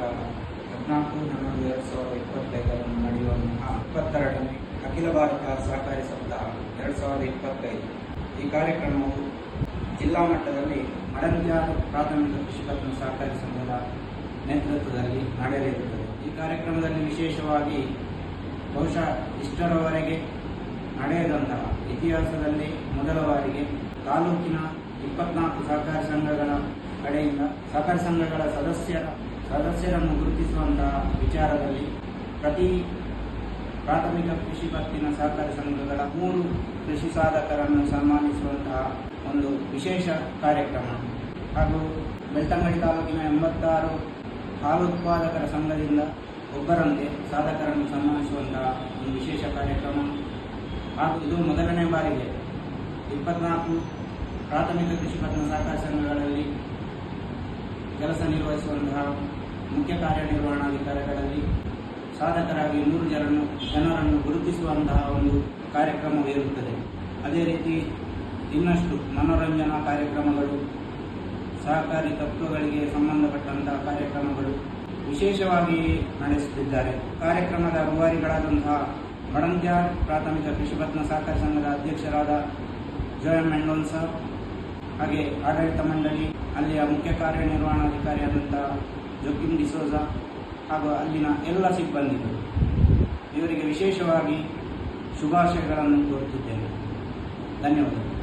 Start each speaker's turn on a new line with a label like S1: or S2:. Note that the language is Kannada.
S1: ಹದಿನಾಲ್ಕು ಹನ್ನೊಂದು ಎರಡು ಸಾವಿರದ ಇಪ್ಪತ್ತೈದರಂದು ನಡೆಯುವಂತಹ ಇಪ್ಪತ್ತೆರಡನೇ ಅಖಿಲ ಭಾರತ ಸಹಕಾರಿ ಸಪ್ತಾಹ ಎರಡು ಸಾವಿರದ ಇಪ್ಪತ್ತೈದು ಈ ಕಾರ್ಯಕ್ರಮವು ಜಿಲ್ಲಾ ಮಟ್ಟದಲ್ಲಿ ಮಡಂತ್ಯಾರು ಪ್ರಾಥಮಿಕ ಕೃಷಿ ಪತ್ತಿನ ಸಹಕಾರಿ ಸಂಘದ ನೇತೃತ್ವದಲ್ಲಿ ನಡೆಯಲಿರುತ್ತದೆ. ಈ ಕಾರ್ಯಕ್ರಮದಲ್ಲಿ ವಿಶೇಷವಾಗಿ ಬಹುಶಃ ಇಷ್ಟರವರೆಗೆ ನಡೆಯದಂತಹ ಇತಿಹಾಸದಲ್ಲಿ ಮೊದಲ ಬಾರಿಗೆ ತಾಲೂಕಿನ ಇಪ್ಪತ್ನಾಲ್ಕು ಸಹಕಾರಿ ಸಂಘಗಳ ಕಡೆಯಿಂದ ಸಹಕಾರ ಸಂಘಗಳ ಸದಸ್ಯರ ಸದಸ್ಯರನ್ನು ಗುರುತಿಸುವಂತಹ ವಿಚಾರದಲ್ಲಿ ಪ್ರತಿ ಪ್ರಾಥಮಿಕ ಕೃಷಿ ಪತ್ತಿನ ಸಹಕಾರ ಸಂಘಗಳ ಮೂರು ಕೃಷಿ ಸಾಧಕರನ್ನು ಸನ್ಮಾನಿಸುವಂತಹ ಒಂದು ವಿಶೇಷ ಕಾರ್ಯಕ್ರಮ. ಹಾಗೂ ಬೆಳ್ತಂಗಡಿ ತಾಲೂಕಿನ ಎಂಬತ್ತಾರು ಹಾಲು ಉತ್ಪಾದಕರ ಸಂಘದಿಂದ ಒಬ್ಬರಂತೆ ಸಾಧಕರನ್ನು ಸನ್ಮಾನಿಸುವಂತಹ ಒಂದು ವಿಶೇಷ ಕಾರ್ಯಕ್ರಮ. ಹಾಗೂ ಇದು ಮೊದಲನೇ ಬಾರಿಗೆ. ಇಪ್ಪತ್ನಾಲ್ಕು ಪ್ರಾಥಮಿಕ ಕೃಷಿ ಪತ್ತಿನ ಸಹಕಾರ ಸಂಘಗಳಲ್ಲಿ ಕೆಲಸ ನಿರ್ವಹಿಸುವಂತಹ ಮುಖ್ಯ ಕಾರ್ಯನಿರ್ವಹಣಾಧಿಕಾರಿಗಳಲ್ಲಿ ಸಾಧಕರಾಗಿ ನೂರು ಜನರನ್ನು ಜನರನ್ನು ಗುರುತಿಸುವಂತಹ ಒಂದು ಕಾರ್ಯಕ್ರಮವಿರುತ್ತದೆ ಅದೇ ರೀತಿ ಇನ್ನಷ್ಟು ಮನೋರಂಜನಾ ಕಾರ್ಯಕ್ರಮಗಳು, ಸಹಕಾರಿ ತತ್ವಗಳಿಗೆ ಸಂಬಂಧಪಟ್ಟಂತಹ ಕಾರ್ಯಕ್ರಮಗಳು ವಿಶೇಷವಾಗಿ ನಡೆಸುತ್ತಿದ್ದಾರೆ. ಕಾರ್ಯಕ್ರಮದ ರೂವಾರಿಗಳಾದಂತಹ ಮಡಂತ್ಯಾರ್ ಪ್ರಾಥಮಿಕ ಕೃಷಿ ಪತ್ನ ಸಹಕಾರಿ ಸಂಘದ ಅಧ್ಯಕ್ಷರಾದ ಜೋಯಂ ಮೆಂಡೋನ್ ಸರ್ ಹಾಗೆ ಆಡಳಿತ ಮಂಡಳಿ ಮುಖ್ಯ ಕಾರ್ಯನಿರ್ವಹಣಾಧಿಕಾರಿಯಾದಂಥ ಜೋಕಿಮ್ ಡಿಸೋಜ ಹಾಗೂ ಅಲ್ಲಿನ ಎಲ್ಲ ಸಿಬ್ಬಂದಿಗಳು. ಇವರಿಗೆ ವಿಶೇಷವಾಗಿ ಶುಭಾಶಯಗಳನ್ನು ಕೋರುತ್ತಿದ್ದೇನೆ. ಧನ್ಯವಾದಗಳು.